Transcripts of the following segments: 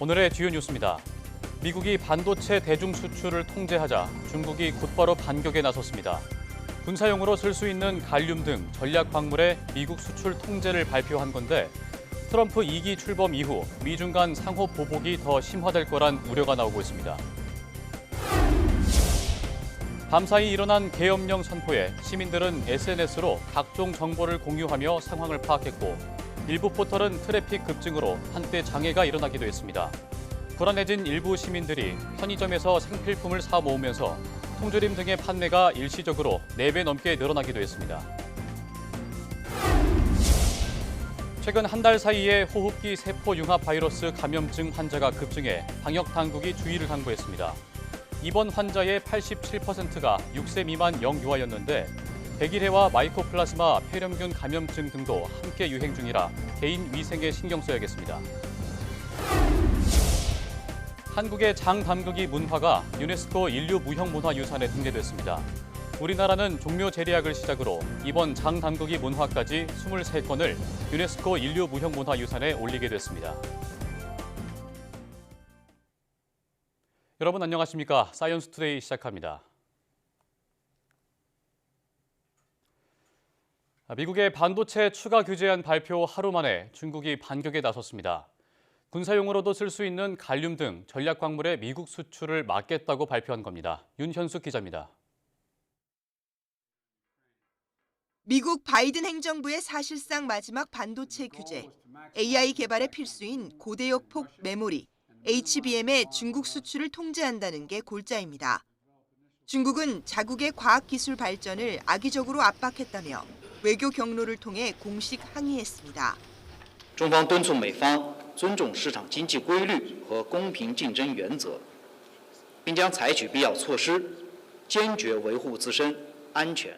오늘의 주요 뉴스입니다. 미국이 반도체 대중 수출을 통제하자 중국이 곧바로 반격에 나섰습니다. 군사용으로 쓸 수 있는 갈륨 등 전략 광물의 미국 수출 통제를 발표한 건데 트럼프 2기 출범 이후 미중 간 상호 보복이 더 심화될 거란 우려가 나오고 있습니다. 밤사이 일어난 계엄령 선포에 시민들은 SNS로 각종 정보를 공유하며 상황을 파악했고 일부 포털은 트래픽 급증으로 한때 장애가 일어나기도 했습니다. 불안해진 일부 시민들이 편의점에서 생필품을 사 모으면서 통조림 등의 판매가 일시적으로 4배 넘게 늘어나기도 했습니다. 최근 한 달 사이에 호흡기 세포 융합 바이러스 감염증 환자가 급증해 방역 당국이 주의를 당부했습니다. 이번 환자의 87%가 6세 미만 영유아였는데 백일해와 마이코플라스마 폐렴균 감염증 등도 함께 유행 중이라 개인 위생에 신경 써야겠습니다. 한국의 장담극이 문화가 유네스코 인류 무형문화유산에 등재됐습니다. 우리나라는 종묘 제리학을 시작으로 이번 장담극이 문화까지 23건을 유네스코 인류 무형 문화 유산에 올리게 됐습니다. 여러분 안녕하십니까? 사이언스 투데이 시작합니다. 미국의 반도체 추가 규제안 발표 하루 만에 중국이 반격에 나섰습니다. 군사용으로도 쓸 수 있는 갈륨 등 전략 광물의 미국 수출을 막겠다고 발표한 겁니다. 윤현숙 기자입니다. 미국 바이든 행정부의 사실상 마지막 반도체 규제, AI 개발에 필수인 고대역 폭 메모리, HBM의 중국 수출을 통제한다는 게 골자입니다. 중국은 자국의 과학기술 발전을 악의적으로 압박했다며 외교 경로를 통해 공식 항의했습니다. 中方敦促美方尊重市场经济规律和公平竞争原则，并将采取必要措施，坚决维护自身安全。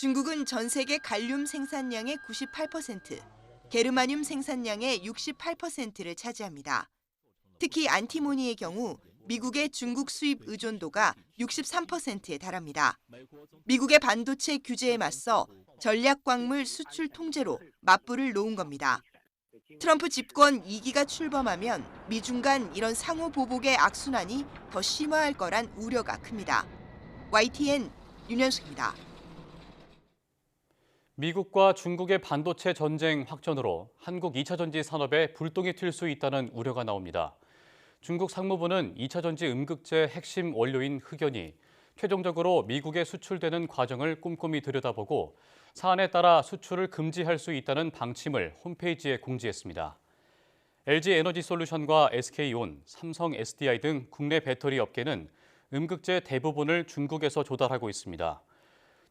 중국은 전 세계 갈륨 생산량의 98%, 게르마늄 생산량의 68%를 차지합니다. 특히 안티모니의 경우 미국의 중국 수입 의존도가 63%에 달합니다. 미국의 반도체 규제에 맞서 전략 광물 수출 통제로 맞불을 놓은 겁니다. 트럼프 집권 2기가 출범하면 미중 간 이런 상호 보복의 악순환이 더 심화할 거란 우려가 큽니다. YTN 윤현숙입니다. 미국과 중국의 반도체 전쟁 확전으로 한국 2차 전지 산업에 불똥이 튈 수 있다는 우려가 나옵니다. 중국 상무부는 2차 전지 음극재 핵심 원료인 흑연이 최종적으로 미국에 수출되는 과정을 꼼꼼히 들여다보고 사안에 따라 수출을 금지할 수 있다는 방침을 홈페이지에 공지했습니다. LG 에너지 솔루션과 SK온, 삼성 SDI 등 국내 배터리 업계는 음극재 대부분을 중국에서 조달하고 있습니다.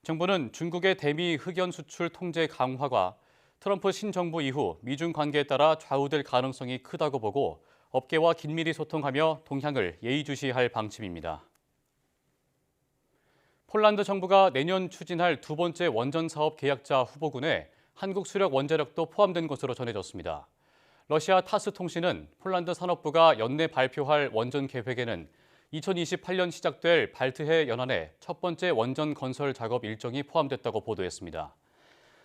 정부는 중국의 대미 흑연 수출 통제 강화가 트럼프 신정부 이후 미중 관계에 따라 좌우될 가능성이 크다고 보고 업계와 긴밀히 소통하며 동향을 예의주시할 방침입니다. 폴란드 정부가 내년 추진할 두 번째 원전 사업 계약자 후보군에 한국 수력 원자력도 포함된 것으로 전해졌습니다. 러시아 타스 통신은 폴란드 산업부가 연내 발표할 원전 계획에는 2028년 시작될 발트해 연안의 첫 번째 원전 건설 작업 일정이 포함됐다고 보도했습니다.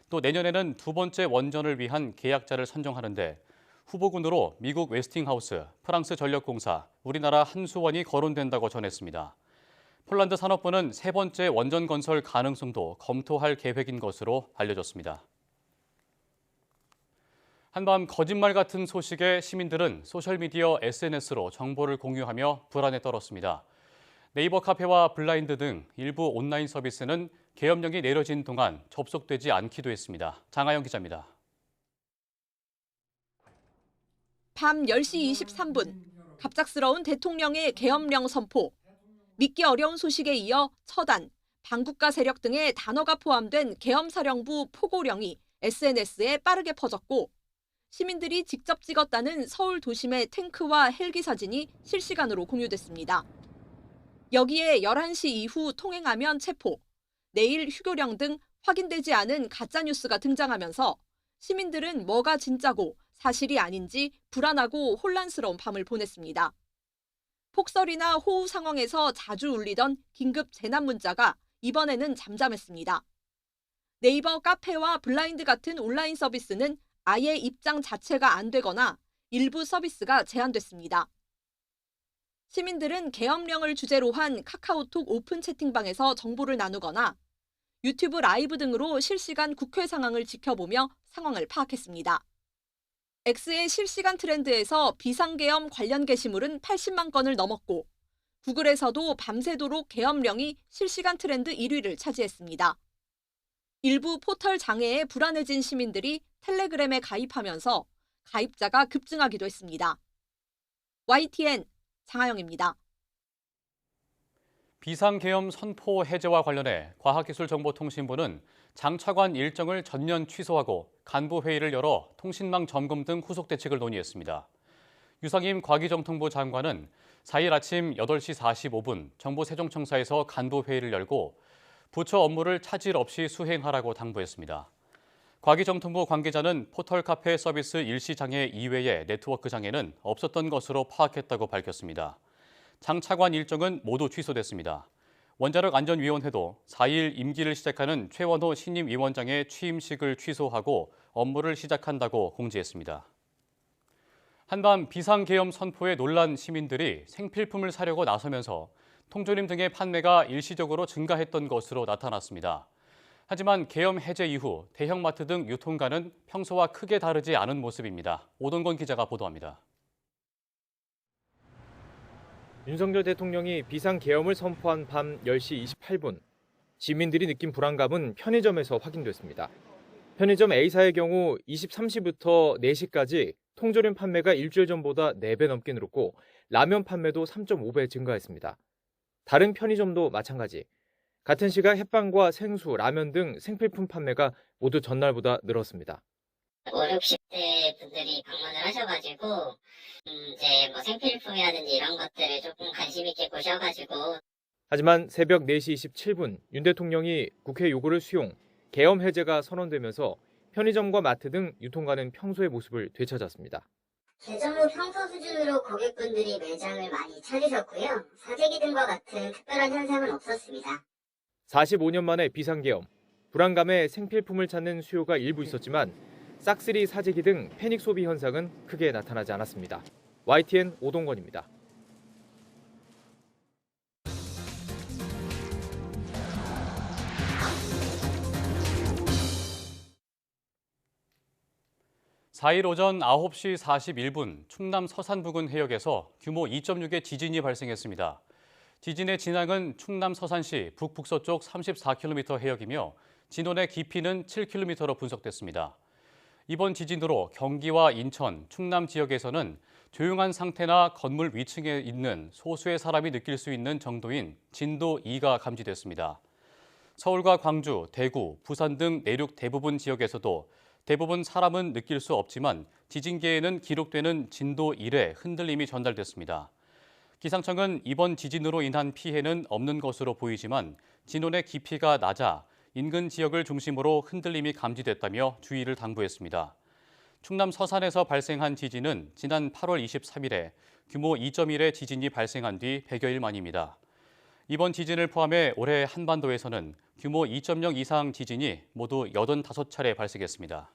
또 내년에는 두 번째 원전을 위한 계약자를 선정하는데 후보군으로 미국 웨스팅하우스, 프랑스 전력공사, 우리나라 한수원이 거론된다고 전했습니다. 폴란드 산업부는 세 번째 원전 건설 가능성도 검토할 계획인 것으로 알려졌습니다. 한밤 거짓말 같은 소식에 시민들은 소셜미디어 SNS로 정보를 공유하며 불안에 떨었습니다. 네이버 카페와 블라인드 등 일부 온라인 서비스는 계엄령이 내려진 동안 접속되지 않기도 했습니다. 장하영 기자입니다. 밤 10시 23분 갑작스러운 대통령의 계엄령 선포. 믿기 어려운 소식에 이어 처단, 반국가 세력 등의 단어가 포함된 계엄사령부 포고령이 SNS에 빠르게 퍼졌고 시민들이 직접 찍었다는 서울 도심의 탱크와 헬기 사진이 실시간으로 공유됐습니다. 여기에 11시 이후 통행하면 체포, 내일 휴교령 등 확인되지 않은 가짜뉴스가 등장하면서 시민들은 뭐가 진짜고 사실이 아닌지 불안하고 혼란스러운 밤을 보냈습니다. 폭설이나 호우 상황에서 자주 울리던 긴급 재난 문자가 이번에는 잠잠했습니다. 네이버 카페와 블라인드 같은 온라인 서비스는 아예 입장 자체가 안 되거나 일부 서비스가 제한됐습니다. 시민들은 계엄령을 주제로 한 카카오톡 오픈 채팅방에서 정보를 나누거나 유튜브 라이브 등으로 실시간 국회 상황을 지켜보며 상황을 파악했습니다. X의 실시간 트렌드에서 비상계엄 관련 게시물은 80만 건을 넘었고 구글에서도 밤새도록 계엄령이 실시간 트렌드 1위를 차지했습니다. 일부 포털 장애에 불안해진 시민들이 텔레그램에 가입하면서 가입자가 급증하기도 했습니다. YTN 장하영입니다. 비상계엄 선포 해제와 관련해 과학기술정보통신부는 장차관 일정을 전면 취소하고 간부 회의를 열어 통신망 점검 등 후속 대책을 논의했습니다. 유상임 과기정통부 장관은 4일 아침 8시 45분 정부세종청사에서 간부 회의를 열고 부처 업무를 차질 없이 수행하라고 당부했습니다. 과기정통부 관계자는 포털 카페 서비스 일시 장애 이외의 네트워크 장애는 없었던 것으로 파악했다고 밝혔습니다. 장 차관 일정은 모두 취소됐습니다. 원자력 안전위원회도 4일 임기를 시작하는 최원호 신임 위원장의 취임식을 취소하고 업무를 시작한다고 공지했습니다. 한밤 비상계엄 선포에 놀란 시민들이 생필품을 사려고 나서면서 통조림 등의 판매가 일시적으로 증가했던 것으로 나타났습니다. 하지만 계엄 해제 이후 대형마트 등 유통가는 평소와 크게 다르지 않은 모습입니다. 오동건 기자가 보도합니다. 윤석열 대통령이 비상 계엄을 선포한 밤 10시 28분. 시민들이 느낀 불안감은 편의점에서 확인됐습니다. 편의점 A사의 경우 23시부터 4시까지 통조림 판매가 일주일 전보다 4배 넘게 늘었고 라면 판매도 3.5배 증가했습니다. 다른 편의점도 마찬가지. 같은 시각 햇반과 생수, 라면 등 생필품 판매가 모두 전날보다 늘었습니다. 5, 60대 분들이 방문을 하셔가지고 음, 이제 뭐 생필품이라든지 이런 것들을 조금 관심 있게 보셔가지고 하지만 새벽 4시 27분 윤 대통령이 국회 요구를 수용, 계엄 해제가 선언되면서 편의점과 마트 등 유통가는 평소의 모습을 되찾았습니다. 후 평소 수준으로 고객분들이 매장을 많이 찾으셨고요. 사재기 등과 같은 특별한 현상은 없었습니다. 45년 만에 비상계엄, 불안감에 생필품을 찾는 수요가 일부 있었지만 싹쓸이 사재기 등 패닉 소비 현상은 크게 나타나지 않았습니다. YTN 오동건입니다. 사일 오전 9시 41분 충남 서산 부근 해역에서 규모 2.6의 지진이 발생했습니다. 지진의 진앙은 충남 서산시 북북서쪽 34km 해역이며 진원의 깊이는 7km로 분석됐습니다. 이번 지진으로 경기와 인천, 충남 지역에서는 조용한 상태나 건물 위층에 있는 소수의 사람이 느낄 수 있는 정도인 진도 2가 감지됐습니다. 서울과 광주, 대구, 부산 등 내륙 대부분 지역에서도 대부분 사람은 느낄 수 없지만 지진계에는 기록되는 진도 1의 흔들림이 전달됐습니다. 기상청은 이번 지진으로 인한 피해는 없는 것으로 보이지만 진원의 깊이가 낮아 인근 지역을 중심으로 흔들림이 감지됐다며 주의를 당부했습니다. 충남 서산에서 발생한 지진은 지난 8월 23일에 규모 2.1의 지진이 발생한 뒤 100여일 만입니다. 이번 지진을 포함해 올해 한반도에서는 규모 2.0 이상 지진이 모두 85차례 발생했습니다.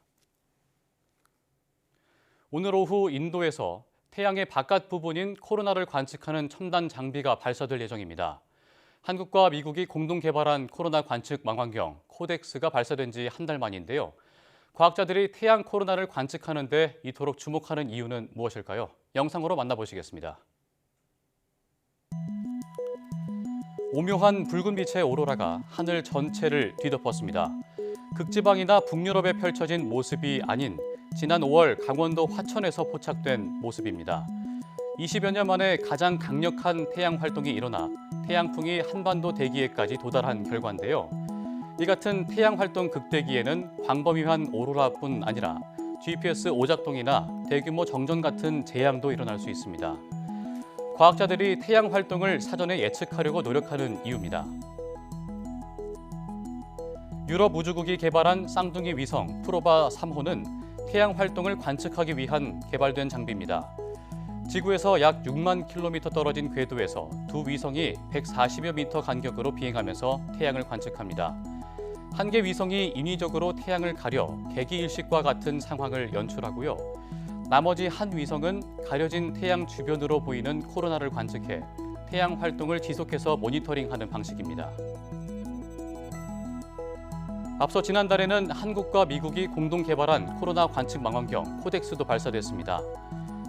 오늘 오후 인도에서 태양의 바깥 부분인 코로나를 관측하는 첨단 장비가 발사될 예정입니다. 한국과 미국이 공동 개발한 코로나 관측 망원경 코덱스가 발사된 지 한 달 만인데요. 과학자들이 태양 코로나를 관측하는 데 이토록 주목하는 이유는 무엇일까요? 영상으로 만나보시겠습니다. 오묘한 붉은 빛의 오로라가 하늘 전체를 뒤덮었습니다. 극지방이나 북유럽에 펼쳐진 모습이 아닌 지난 5월 강원도 화천에서 포착된 모습입니다. 20여 년 만에 가장 강력한 태양 활동이 일어나 태양풍이 한반도 대기에까지 도달한 결과인데요. 이 같은 태양 활동 극대기에는 광범위한 오로라뿐 아니라 GPS 오작동이나 대규모 정전 같은 재앙도 일어날 수 있습니다. 과학자들이 태양 활동을 사전에 예측하려고 노력하는 이유입니다. 유럽 우주국이 개발한 쌍둥이 위성 프로바 3호는 태양 활동을 관측하기 위한 개발된 장비입니다. 지구에서 약 6만 킬로미터 떨어진 궤도에서 두 위성이 140여 미터 간격으로 비행하면서 태양을 관측합니다. 한 개 위성이 인위적으로 태양을 가려 개기일식과 같은 상황을 연출하고요. 나머지 한 위성은 가려진 태양 주변으로 보이는 코로나를 관측해 태양 활동을 지속해서 모니터링하는 방식입니다. 앞서 지난달에는 한국과 미국이 공동 개발한 코로나 관측 망원경 코덱스도 발사됐습니다.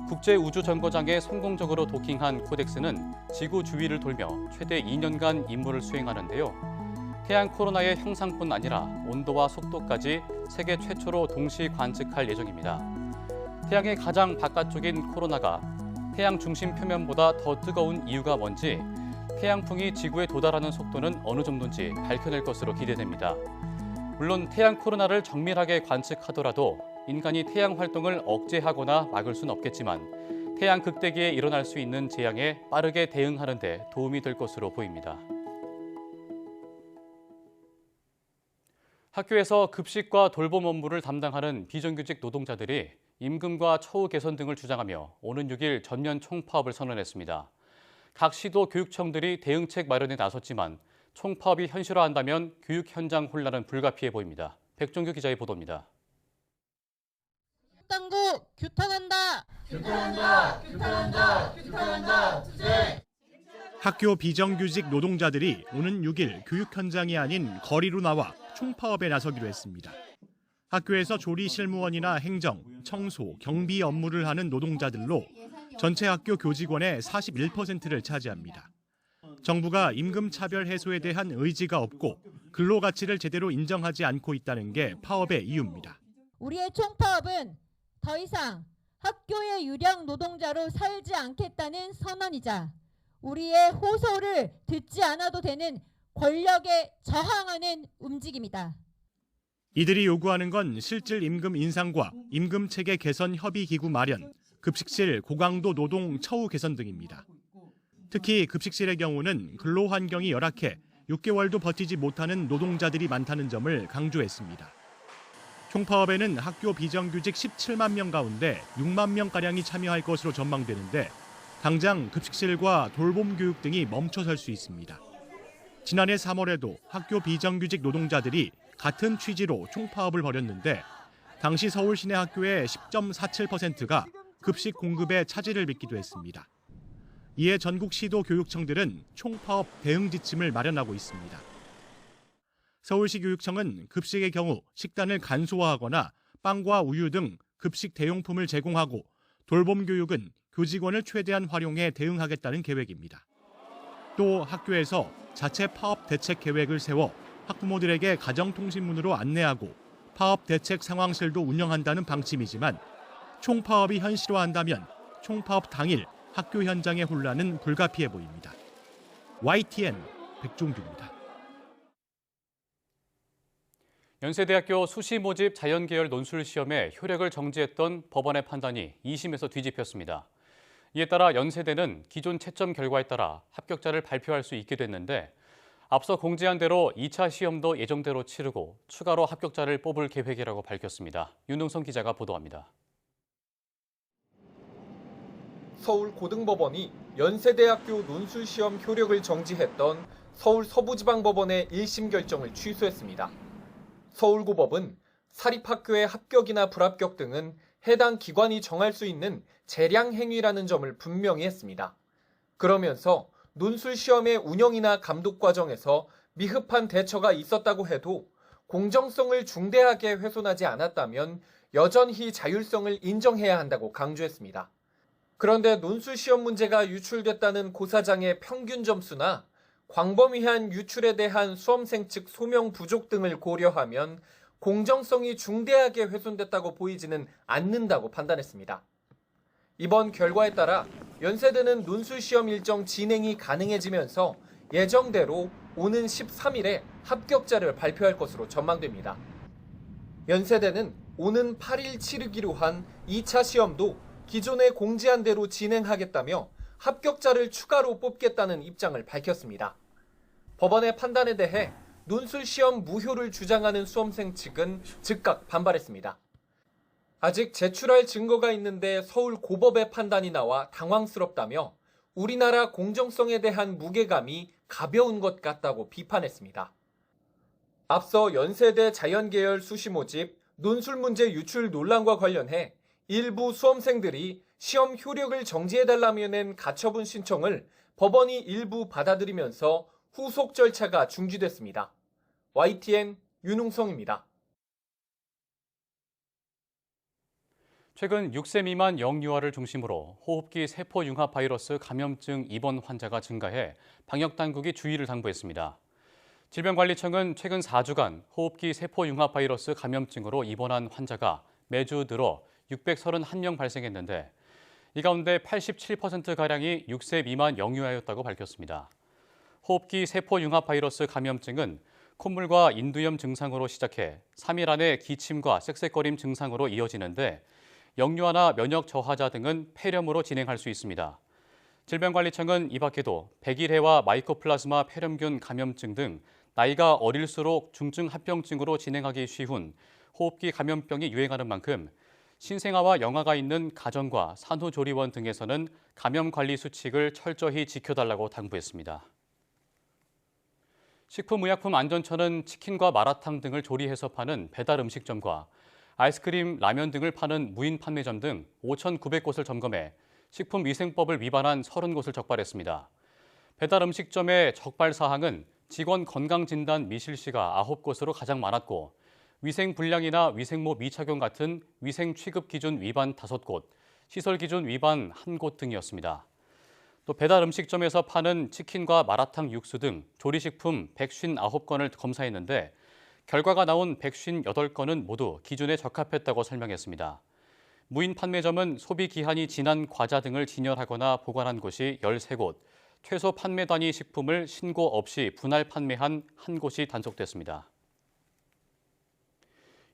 국제 우주 정거장에 성공적으로 도킹한 코덱스는 지구 주위를 돌며 최대 2년간 임무를 수행하는데요. 태양 코로나의 형상뿐 아니라 온도와 속도까지 세계 최초로 동시 관측할 예정입니다. 태양의 가장 바깥쪽인 코로나가 태양 중심 표면보다 더 뜨거운 이유가 뭔지 태양풍이 지구에 도달하는 속도는 어느 정도인지 밝혀낼 것으로 기대됩니다. 물론 태양 코로나를 정밀하게 관측하더라도 인간이 태양 활동을 억제하거나 막을 수는 없겠지만 태양 극대기에 일어날 수 있는 재앙에 빠르게 대응하는 데 도움이 될 것으로 보입니다. 학교에서 급식과 돌봄 업무를 담당하는 비정규직 노동자들이 임금과 처우 개선 등을 주장하며 오는 6일 전면 총파업을 선언했습니다. 각 시도 교육청들이 대응책 마련에 나섰지만 총파업이 현실화한다면 교육 현장 혼란은 불가피해 보입니다. 백종규 기자의 보도입니다. 당국 규탄한다. 학교 비정규직 노동자들이 오는 6일 교육 현장이 아닌 거리로 나와 총파업에 나서기로 했습니다. 학교에서 조리 실무원이나 행정, 청소, 경비 업무를 하는 노동자들로 전체 학교 교직원의 41%를 차지합니다. 정부가 임금 차별 해소에 대한 의지가 없고 근로 가치를 제대로 인정하지 않고 있다는 게 파업의 이유입니다. 우리의 총파업은 더 이상 학교의 유령 노동자로 살지 않겠다는 선언이자 우리의 호소를 듣지 않아도 되는 권력에 저항하는 움직임이다. 이들이 요구하는 건 실질 임금 인상과 임금 체계 개선 협의 기구 마련, 급식실 고강도 노동 처우 개선 등입니다. 특히 급식실의 경우는 근로 환경이 열악해 6개월도 버티지 못하는 노동자들이 많다는 점을 강조했습니다. 총파업에는 학교 비정규직 17만 명 가운데 6만 명 가량이 참여할 것으로 전망되는데 당장 급식실과 돌봄 교육 등이 멈춰설 수 있습니다. 지난해 3월에도 학교 비정규직 노동자들이 같은 취지로 총파업을 벌였는데 당시 서울 시내 학교의 10.47%가 급식 공급에 차질을 빚기도 했습니다. 이에 전국 시도 교육청들은 총파업 대응 지침을 마련하고 있습니다. 서울시 교육청은 급식의 경우 식단을 간소화하거나 빵과 우유 등 급식 대용품을 제공하고 돌봄 교육은 교직원을 최대한 활용해 대응하겠다는 계획입니다. 또 학교에서 자체 파업 대책 계획을 세워 학부모들에게 가정통신문으로 안내하고 파업 대책 상황실도 운영한다는 방침이지만 총파업이 현실화한다면 총파업 당일 학교 현장의 혼란은 불가피해 보입니다. YTN 백종규입니다. 연세대학교 수시 모집 자연계열 논술 시험에 효력을 정지했던 법원의 판단이 2심에서 뒤집혔습니다. 이에 따라 연세대는 기존 채점 결과에 따라 합격자를 발표할 수 있게 됐는데 앞서 공지한 대로 2차 시험도 예정대로 치르고 추가로 합격자를 뽑을 계획이라고 밝혔습니다. 윤웅성 기자가 보도합니다. 서울고등법원이 연세대학교 논술시험 효력을 정지했던 서울 서부지방법원의 1심 결정을 취소했습니다. 서울고법은 사립학교의 합격이나 불합격 등은 해당 기관이 정할 수 있는 재량 행위라는 점을 분명히 했습니다. 그러면서 논술 시험의 운영이나 감독 과정에서 미흡한 대처가 있었다고 해도 공정성을 중대하게 훼손하지 않았다면 여전히 자율성을 인정해야 한다고 강조했습니다. 그런데 논술 시험 문제가 유출됐다는 고사장의 평균 점수나 광범위한 유출에 대한 수험생 측 소명 부족 등을 고려하면 공정성이 중대하게 훼손됐다고 보이지는 않는다고 판단했습니다. 이번 결과에 따라 연세대는 논술 시험 일정 진행이 가능해지면서 예정대로 오는 13일에 합격자를 발표할 것으로 전망됩니다. 연세대는 오는 8일 치르기로 한 2차 시험도 기존에 공지한 대로 진행하겠다며 합격자를 추가로 뽑겠다는 입장을 밝혔습니다. 법원의 판단에 대해 논술 시험 무효를 주장하는 수험생 측은 즉각 반발했습니다. 아직 제출할 증거가 있는데 서울 고법의 판단이 나와 당황스럽다며 우리나라 공정성에 대한 무게감이 가벼운 것 같다고 비판했습니다. 앞서 연세대 자연계열 수시 모집 논술 문제 유출 논란과 관련해 일부 수험생들이 시험 효력을 정지해달라며 낸 가처분 신청을 법원이 일부 받아들이면서 후속 절차가 중지됐습니다. YTN 윤웅성입니다. 최근 6세 미만 영유아를 중심으로 호흡기 세포 융합 바이러스 감염증 입원 환자가 증가해 방역 당국이 주의를 당부했습니다. 질병관리청은 최근 4주간 호흡기 세포 융합 바이러스 감염증으로 입원한 환자가 매주 늘어 631명 발생했는데 이 가운데 87%가량이 6세 미만 영유아였다고 밝혔습니다. 호흡기 세포 융합 바이러스 감염증은 콧물과 인두염 증상으로 시작해 3일 안에 기침과 쌕쌕거림 증상으로 이어지는데 영유아나 면역 저하자 등은 폐렴으로 진행할 수 있습니다. 질병관리청은 이 밖에도 백일해와 마이코플라즈마 폐렴균 감염증 등 나이가 어릴수록 중증 합병증으로 진행하기 쉬운 호흡기 감염병이 유행하는 만큼 신생아와 영아가 있는 가정과 산후조리원 등에서는 감염 관리 수칙을 철저히 지켜달라고 당부했습니다. 식품의약품안전처는 치킨과 마라탕 등을 조리해서 파는 배달 음식점과 아이스크림, 라면 등을 파는 무인 판매점 등 5,900곳을 점검해 식품위생법을 위반한 30곳을 적발했습니다. 배달 음식점의 적발 사항은 직원 건강진단 미실시가 9곳으로 가장 많았고 위생 불량이나 위생모 미착용 같은 위생 취급 기준 위반 5곳, 시설 기준 위반 1곳 등이었습니다. 또 배달 음식점에서 파는 치킨과 마라탕 육수 등 조리식품 159건을 검사했는데 결과가 나온 158건은 모두 기준에 적합했다고 설명했습니다. 무인 판매점은 소비 기한이 지난 과자 등을 진열하거나 보관한 곳이 13곳, 최소 판매 단위 식품을 신고 없이 분할 판매한 한 곳이 단속됐습니다.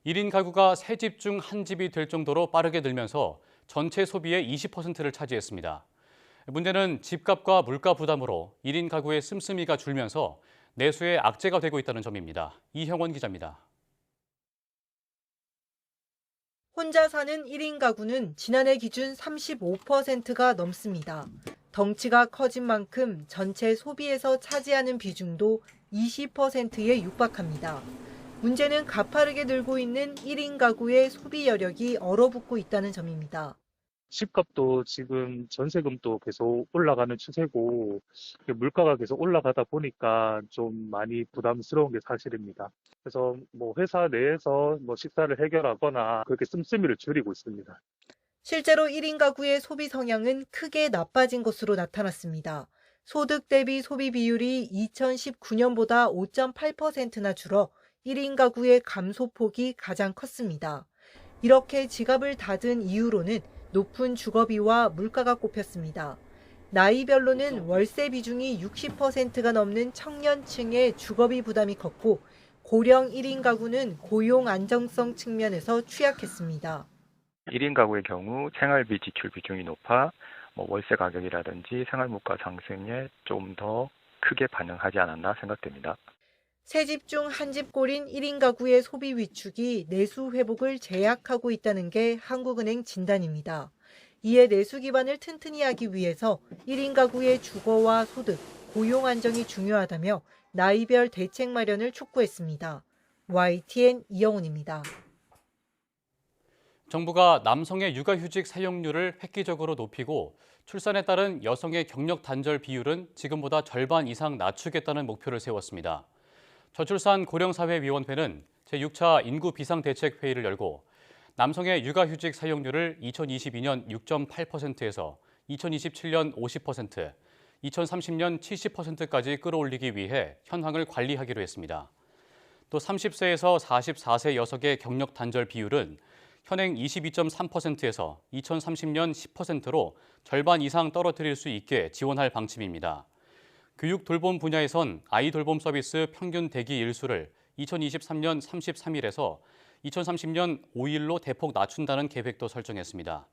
1인 가구가 세 집 중 한 집이 될 정도로 빠르게 늘면서 전체 소비의 20%를 차지했습니다. 문제는 집값과 물가 부담으로 1인 가구의 씀씀이가 줄면서 내수의 악재가 되고 있다는 점입니다. 이형원 기자입니다. 혼자 사는 1인 가구는 지난해 기준 35%가 넘습니다. 덩치가 커진 만큼 전체 소비에서 차지하는 비중도 20%에 육박합니다. 문제는 가파르게 늘고 있는 1인 가구의 소비 여력이 얼어붙고 있다는 점입니다. 집값도 지금 전세금도 계속 올라가는 추세고 물가가 계속 올라가다 보니까 좀 많이 부담스러운 게 사실입니다. 그래서 뭐 회사 내에서 뭐 식사를 해결하거나 그렇게 씀씀이를 줄이고 있습니다. 실제로 1인 가구의 소비 성향은 크게 나빠진 것으로 나타났습니다. 소득 대비 소비 비율이 2019년보다 5.8%나 줄어 1인 가구의 감소폭이 가장 컸습니다. 이렇게 지갑을 닫은 이유로는 높은 주거비와 물가가 꼽혔습니다. 나이별로는 월세 비중이 60%가 넘는 청년층의 주거비 부담이 컸고 고령 1인 가구는 고용 안정성 측면에서 취약했습니다. 1인 가구의 경우 생활비 지출 비중이 높아 뭐 월세 가격이라든지 생활물가 상승에 좀 더 크게 반영하지 않았나 생각됩니다. 세 집 중 한 집 꼴인 1인 가구의 소비 위축이 내수 회복을 제약하고 있다는 게 한국은행 진단입니다. 이에 내수 기반을 튼튼히 하기 위해서 1인 가구의 주거와 소득, 고용 안정이 중요하다며 나이별 대책 마련을 촉구했습니다. YTN 이영훈입니다. 정부가 남성의 육아휴직 사용률을 획기적으로 높이고 출산에 따른 여성의 경력 단절 비율은 지금보다 절반 이상 낮추겠다는 목표를 세웠습니다. 저출산 고령사회위원회는 제6차 인구 비상대책회의를 열고 남성의 육아휴직 사용률을 2022년 6.8%에서 2027년 50%, 2030년 70%까지 끌어올리기 위해 현황을 관리하기로 했습니다. 또 30세에서 44세 여성의 경력 단절 비율은 현행 22.3%에서 2030년 10%로 절반 이상 떨어뜨릴 수 있게 지원할 방침입니다. 교육 돌봄 분야에선 아이 돌봄 서비스 평균 대기 일수를 2023년 33일에서 2030년 5일로 대폭 낮춘다는 계획도 설정했습니다.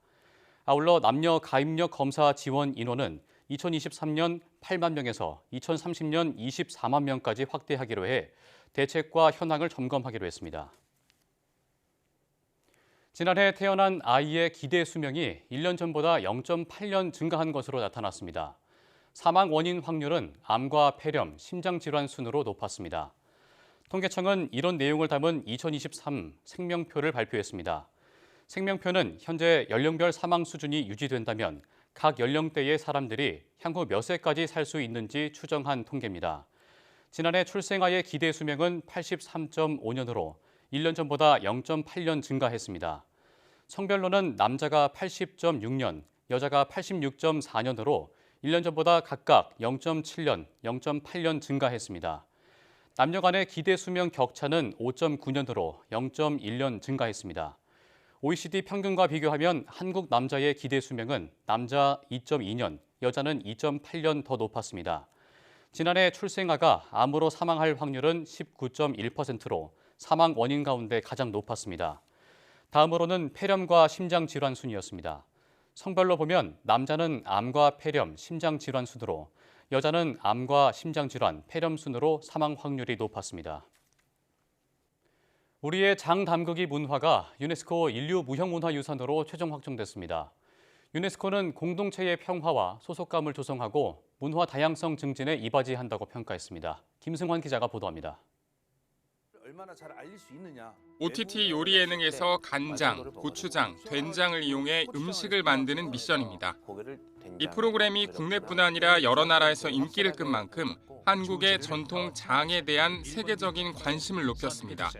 아울러 남녀 가입력 검사 지원 인원은 2023년 8만 명에서 2030년 24만 명까지 확대하기로 해 대책과 현황을 점검하기로 했습니다. 지난해 태어난 아이의 기대 수명이 1년 전보다 0.8년 증가한 것으로 나타났습니다. 사망 원인 확률은 암과 폐렴, 심장질환 순으로 높았습니다. 통계청은 이런 내용을 담은 2023 생명표를 발표했습니다. 생명표는 현재 연령별 사망 수준이 유지된다면 각 연령대의 사람들이 향후 몇 세까지 살 수 있는지 추정한 통계입니다. 지난해 출생아의 기대 수명은 83.5년으로 1년 전보다 0.8년 증가했습니다. 성별로는 남자가 80.6년, 여자가 86.4년으로 1년 전보다 각각 0.7년, 0.8년 증가했습니다. 남녀 간의 기대 수명 격차는 5.9년으로 0.1년 증가했습니다. OECD 평균과 비교하면 한국 남자의 기대 수명은 남자 2.2년, 여자는 2.8년 더 높았습니다. 지난해 출생아가 암으로 사망할 확률은 19.1%로 사망 원인 가운데 가장 높았습니다. 다음으로는 폐렴과 심장 질환 순이었습니다. 성별로 보면 남자는 암과 폐렴, 심장 질환 순으로 여자는 암과 심장 질환, 폐렴 순으로 사망 확률이 높았습니다. 우리의 장 담그기 문화가 유네스코 인류 무형문화유산으로 최종 확정됐습니다. 유네스코는 공동체의 평화와 소속감을 조성하고 문화 다양성 증진에 이바지한다고 평가했습니다. 김승환 기자가 보도합니다. 얼마나 잘 알릴 수 있느냐. OTT 요리 예능에서 간장, 고추장, 된장을 이용해 음식을 만드는 미션입니다. 이 프로그램이 국내뿐 아니라 여러 나라에서 인기를 끈 만큼 한국의 전통 장에 대한 세계적인 관심을 높였습니다.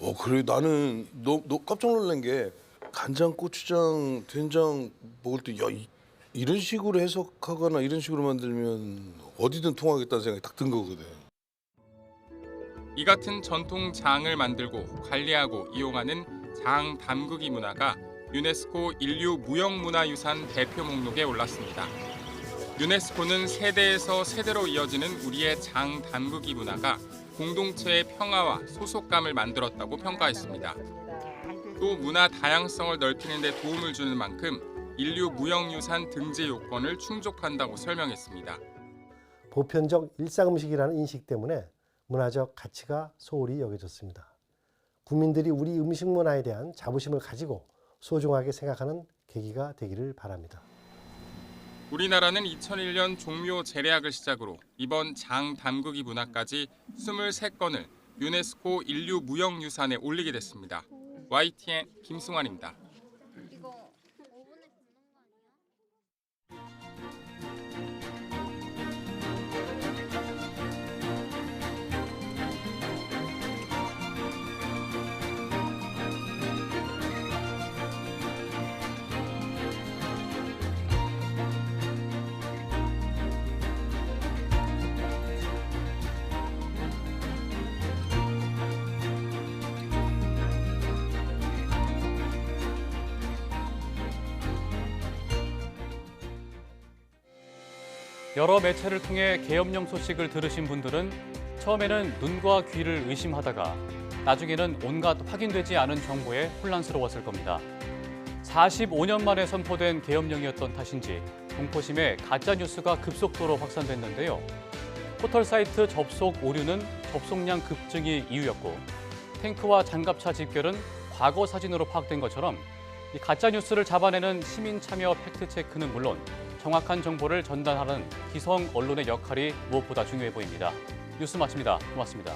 어 그래 나는 너, 너 깜짝 놀란 게 간장, 고추장, 된장 먹을 때야 이런 식으로 해석하거나 이런 식으로 만들면 어디든 통하겠다는 생각이 딱 든 거거든. 이 같은 전통 장을 만들고 관리하고 이용하는 장 담그기 문화가 유네스코 인류 무형문화유산 대표 목록에 올랐습니다. 유네스코는 세대에서 세대로 이어지는 우리의 장 담그기 문화가 공동체의 평화와 소속감을 만들었다고 평가했습니다. 또 문화 다양성을 넓히는 데 도움을 주는 만큼 인류 무형유산 등재 요건을 충족한다고 설명했습니다. 보편적 일상 음식이라는 인식 때문에 문화적 가치가 소홀히 여겨졌습니다. 국민들이 우리 음식 문화에 대한 자부심을 가지고 소중하게 생각하는 계기가 되기를 바랍니다. 우리나라는 2001년 종묘 재래학을 시작으로 이번 장 담그기 문화까지 23건을 유네스코 인류 무형유산에 올리게 됐습니다. YTN 김승환입니다. 여러 매체를 통해 계엄령 소식을 들으신 분들은 처음에는 눈과 귀를 의심하다가 나중에는 온갖 확인되지 않은 정보에 혼란스러웠을 겁니다. 45년 만에 선포된 계엄령이었던 탓인지 공포심에 가짜 뉴스가 급속도로 확산됐는데요. 포털 사이트 접속 오류는 접속량 급증이 이유였고 탱크와 장갑차 집결은 과거 사진으로 파악된 것처럼 이 가짜 뉴스를 잡아내는 시민 참여 팩트 체크는 물론 정확한 정보를 전달하는 기성 언론의 역할이 무엇보다 중요해 보입니다. 뉴스 마칩니다. 고맙습니다.